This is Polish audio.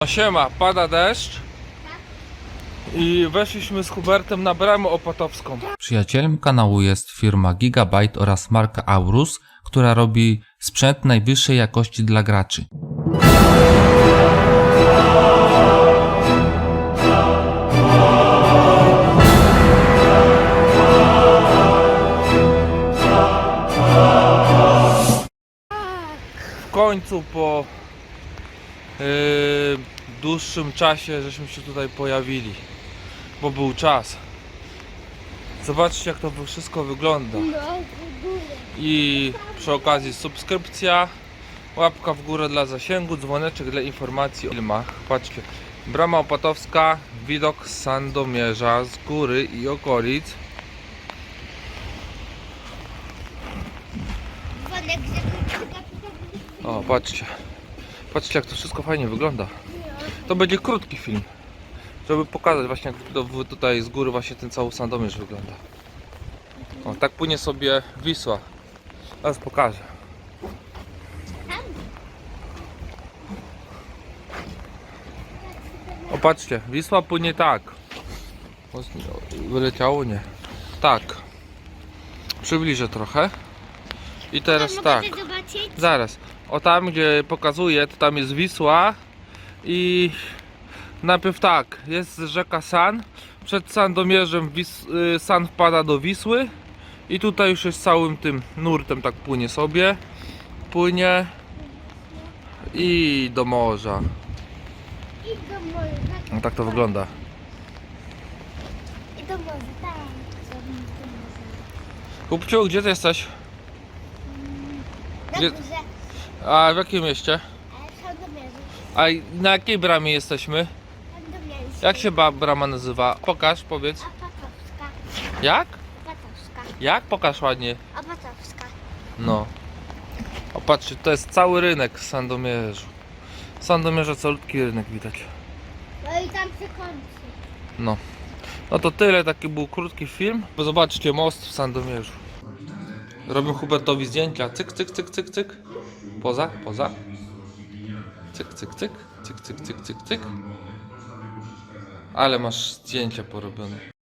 No siema, pada deszcz i weszliśmy z Hubertem na bramę opatowską. Przyjacielem kanału jest firma Gigabyte oraz marka Aurus, która robi sprzęt najwyższej jakości dla graczy. W końcu po dłuższym czasie żeśmy się tutaj pojawili, bo był czas. Zobaczcie jak to wszystko wygląda. I przy okazji subskrypcja, łapka w górę dla zasięgu, dzwoneczek dla informacji o filmach. Patrzcie, brama opatowska, widok z Sandomierza, z góry i okolic. O, patrzcie. Patrzcie jak to wszystko fajnie wygląda. To będzie krótki film. Żeby pokazać właśnie jak tutaj z góry właśnie ten cały Sandomierz wygląda. O, tak płynie sobie Wisła. Teraz pokażę. O, patrzcie, Wisła płynie tak. Wyleciało? Nie. Tak. Przybliżę trochę. I teraz tak. Zaraz. O tam gdzie pokazuję, to tam jest Wisła i najpierw tak, jest rzeka San. Przed Sandomierzem Wis y, San wpada do Wisły i tutaj już jest całym tym nurtem tak płynie sobie. Płynie i do morza. I do morza. No tak to wygląda. I do morza, tak. Kupciu, gdzie ty jesteś? Gdzie- Dobrze, A w jakim mieście? A na jakiej bramie jesteśmy? Jak się ba- brama nazywa? Pokaż, powiedz. Opatowska. Jak? Opatowska. Jak? Pokaż ładnie. Opatowska. No. O patrzcie, to jest cały rynek w Sandomierzu. W Sandomierze calutki rynek widać. No i tam się kończy. No. No to tyle, taki był krótki film. Bo Zobaczcie most w Sandomierzu. Robię Hubertowi zdjęcia. Cyk, cyk, cyk, cyk, cyk. Poza, poza. Cyk, cyk, cyk. Cyk, cyk, cyk, cyk, cyk. Ale masz zdjęcia porobione.